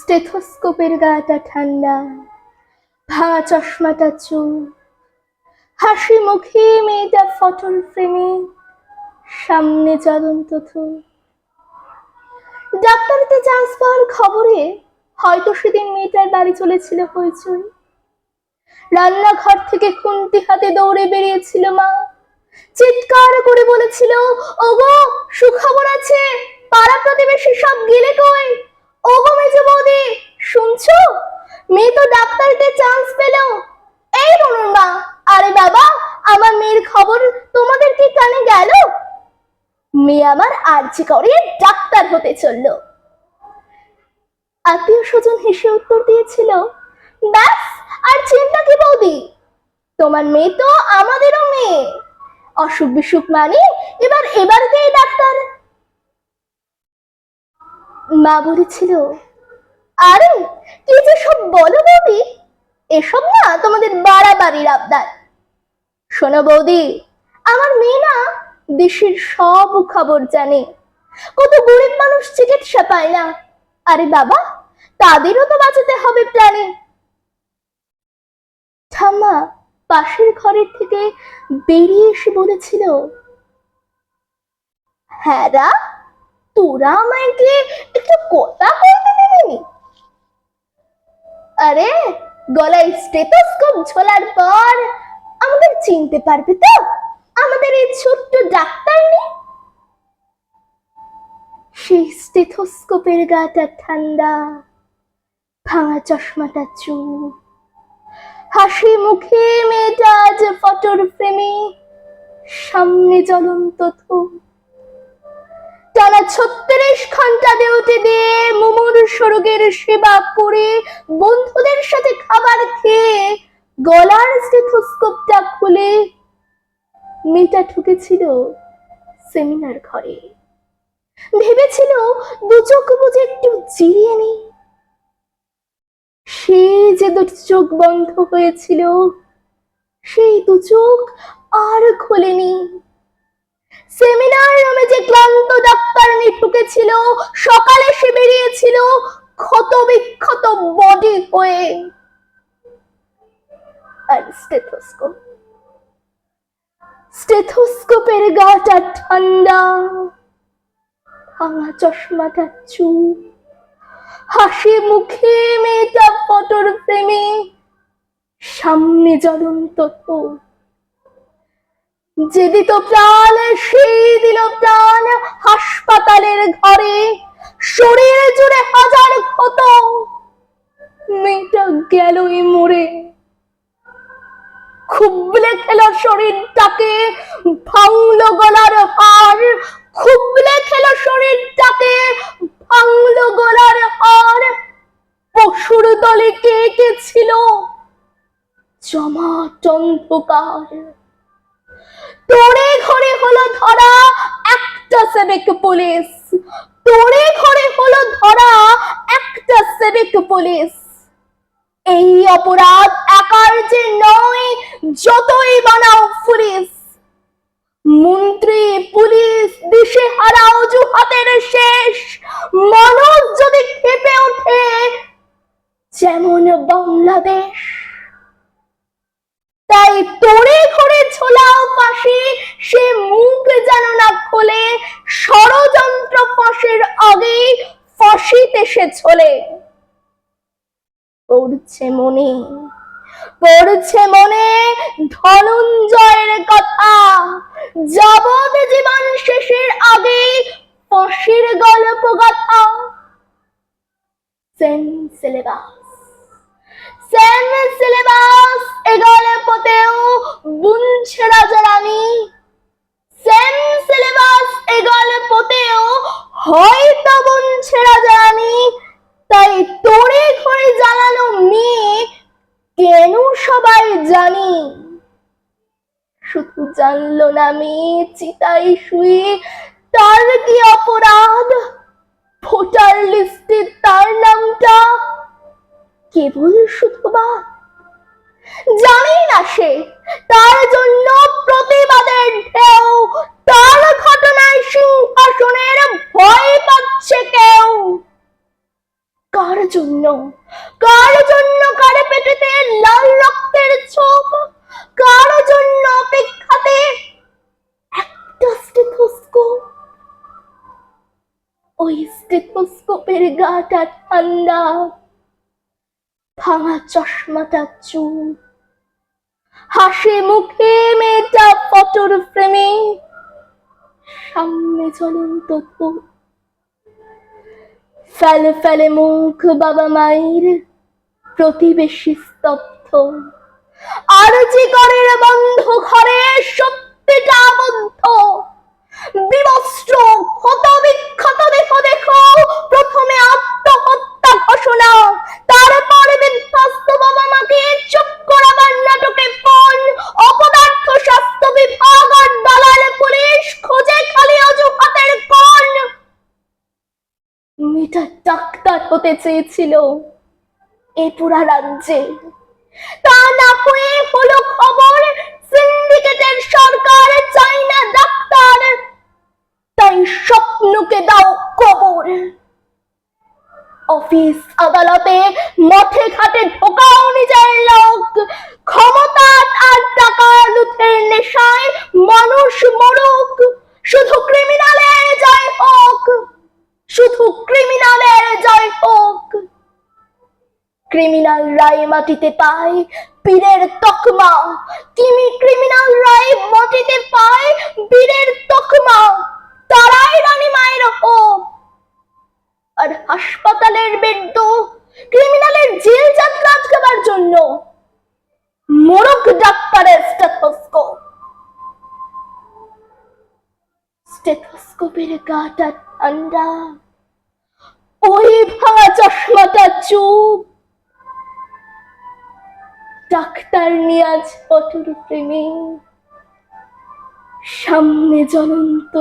স্টেথোস্কোপের গাটা ঠান্ডা ভাঙা চশমাটা চুল, হাসি মুখে মেয়েটা ফটল ফ্রেমে, সামনে জ্বলন্ত থুল ডাক্তারিতে চান্স পাওয়ার খবরে হয়তো সেদিন মেয়েটার বাড়ি চলেছিল হইচই। রান্নাঘর থেকে খুন্তি হাতে দৌড়ে বেরিয়েছিল মা। চিৎকার করে বলেছিল, ওগো, সুখবর আছে, পাড়া প্রতিবেশী সব গেলে কই? ওগো মেজো বৌদি, শুনছো? মেয়ে তো ডাক্তারিতে চান্স পেল এই বলুন আরে বাবা, আমার মেয়ের খবর তোমাদের কি কানে গেল? মেয়ে আমার আর্জি করে ডাক্তার হতে চলল। আত্মীয় স্বজন হেসে উত্তর দিয়েছিল, ব্যাস, আর চিন্তা কি বৌদি? তোমার মেয়ে তো আমাদেরও মেয়ে। অসুখ বিসুখ মানে এবার, এবারতেই ডাক্তার। মা বলেছিল, আরে, কি যে সব বলো বৌদি? এসব না তোমাদের বাড়াবাড়ির আবদার। শোনো বৌদি, আমার মেয়ে না দেশের সব খবর জানে। কত গরিব মানুষ চিকিৎসা পায় না। আরে বাবা, তাদেরও তো বাঁচাতে হবে প্ল্যানে ঠাম্মা, পাশের ঘরের থেকে বেরিয়ে এসে বলেছিল হ্যাঁ তোরা আমাকে একটু কথা বলতে দিবি আরে, গলায় স্টেথোস্কোপ ঝোলার পর আমাদের চিনতে পারবে তো? আমাদের এই ছোট্ট ডাক্তার নেই সেই স্টেথোস্কোপের গাটা ঠান্ডা, ভাঙা চশমাটা চুপ হাসি মুখে মেয়েটা ফটোর ফ্রেমে সামনে জ্বলন্ত থুপ টানা ছত্রিশ ঘণ্টা ডিউটি দিয়ে মুমুর সরোগের সেবা করে বন্ধুদের সাথে খাবার খেয়ে গলার স্টেথোস্কোপটা খুলে মেয়েটা ঢুকেছিল সেমিনার ঘরে। ভেবেছিল দু চোখ বুঝে একটু জিরিয়ে নেই। সে যে দুটি চোখ বন্ধ হয়েছিল, সেই দু চোখ আর খোলেনি। সেমিনার ঢুকেছিল সকালে সে বেরিয়েছিল ক্ষত বিক্ষত বডি হয়ে। স্টেথোস্কোপের গাটা ঠান্ডা, ভাঙা চশমাটা হাসি মুখে মেয়েটা ফটোর প্রেমে সামনে জ্বলন্ত থোপ যে দিত প্রাণ সেই দিল প্রাণ হাসপাতালের ঘরে। শরীর জুড়ে হাজার ক্ষত, মেয়েটা গেলই মরে। খুবলে খেল শরীরটাকে, ভাঙলো গলার হার। খুবলে খেল শরীরটাকে, ভাঙলো গলার হার। পশুর দলে কে কে ছিল? জমাট অন্ধকার। তোরে ঘরে হলো ধরা একটা সেবেক পুলিশ। তোরে ঘরে হলো ধরা একটা সেবেক পুলিশ। এই অপরাধ একার যে নয়, যতই বানাও পুলিশ। মন্ত্রী, পুলিশ দিশে হারা অজুহাতের শেষ। মানুষ যদি খেপে ওঠে, যেমন বাংলাদেশ, তাই তোরে সে মুখ যেন না খোলে, ষড়যন্ত্র ফাঁসের আগে ফাঁসিতে সে ছোলে। পড়ছে মনে পড়ছে মনে ধনঞ্জয়ের কথা যাবত জীবন শেষের আগে ফাঁসির গল্প কথা। সেম সিলেবাস সেম সিলেবাস এ গল্পতেও বুনছে রাজা রানী সেম সিলেবাস এ গল্পতেও হয়তো বুনছে রাজা রানী তাই তোরে ঘরে জ্বালানো মেয়ে কেন সবাই জানি শুধু জানলো না মেয়ে চিতাই শুয়ে তার কি অপরাধ ভোটার লিস্টে তার নামটা কেবল শুধু বা আসে। তার জন্য প্রতিবাদের ঢেউ, তার ঘটনায় সিংহাসনের ভয় পাচ্ছে কেউ। কার জন্য? কার জন্য কার পেটেতে লাল রক্তের ছোপ? কার জন্য অপেক্ষাতে ওই স্টেথোস্কোপের গাটা ঠান্ডা, ভাঙা চশমাটা চুপ হাসি মুখে মেয়েটা পটর প্রেমে সামনে চলন্ত। ফেলে ফেলে মুখ বাবা মায়ের প্রতিবেশী স্তব্ধ আর যে ঘরের বন্ধ ঘরে সত্যিটা ডাক্তার হতে চেয়েছিল এপুরা পুরা রাজ্যে। তা না হয়ে হলো খবর সিন্ডিকেটের সরকার চাই না ডাক্তার। তাই স্বপ্নকে দাও কবর। অফিস আদালতে মঠে ঘাটে ঢোকাও নিজের লোক ক্ষমতা আর টাকা লুথের নেশায় মানুষ মরুক শুধু ক্রিমিনালের জয় হোক শুধু ক্রিমিনালের জয় হোক ক্রিমিনাল রায় মাটিতে পায় বীরের তকমা। কিমি ক্রিমিনাল রায় মাটিতে পায় বীরের তকমা। তারাই রানী মায়ের হোক আর হাসপাতালের বেড ক্রিমিনালের জেল যাত্রা আটকাবার জন্য। মোরক ডাক্তারের স্টেথোস্কোপ স্টেথোস্কোপের গাটা ঠান্ডা ওই ভাঙা চশমাটা চুপ। ডাক্তার নিয়াজ পটুর প্রেমী। সামনে জ্বলন্ত